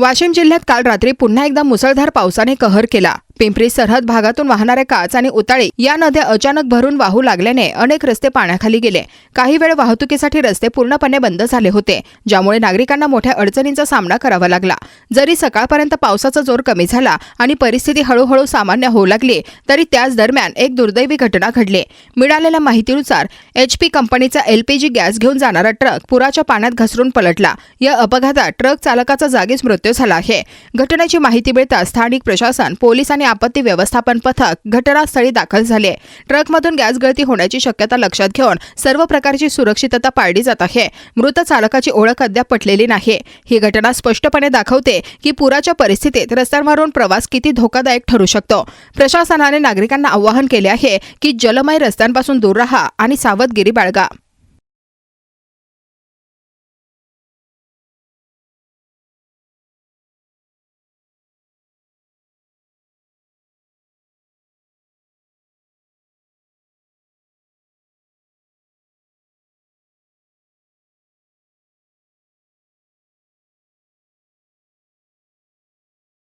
वाशिम जिल्ह्यात काल रात्री पुन्हा एकदा मुसळधार पावसाने कहर केला. पिंपरी सरहद भागातून वाहणाऱ्या काच आणि उताळी या नद्या अचानक भरून वाहू लागल्याने अनेक रस्ते पाण्याखाली गेले. काही वेळ वाहतुकीसाठी रस्ते पूर्णपणे बंद झाले होते ज्यामुळे नागरिकांना मोठ्या अडचणींचा सामना करावा लागला. जरी सकाळपर्यंत पावसाचा जोर कमी झाला आणि परिस्थिती हळूहळू सामान्य होऊ लागली तरी त्याच दरम्यान एक दुर्दैवी घटना घडली. मिळालेल्या माहितीनुसार एच पी कंपनीचा एलपीजी गॅस घेऊन जाणारा ट्रक पुराच्या पाण्यात घसरून पलटला. या अपघातात ट्रक चालकाचा जागीच मृत्यू झाला आहे. घटनेची माहिती मिळताच स्थानिक प्रशासन पोलीस आणि आपत्ती व्यवस्थापन पथक घटनास्थळी दाखल झाले ट्रकमधून गॅस गळती होण्याची शक्यता लक्षात घेऊन सर्व प्रकारची सुरक्षितता पाळली जात आहे. मृत चालकाची ओळख अद्याप पटलेली नाही. ही घटना स्पष्टपणे दाखवते की पुराच्या परिस्थितीत रस्त्यांवरून प्रवास किती धोकादायक ठरू शकतो. प्रशासनाने नागरिकांना आवाहन केले आहे की जलमय रस्त्यांपासून दूर राहा आणि सावधगिरी बाळगा.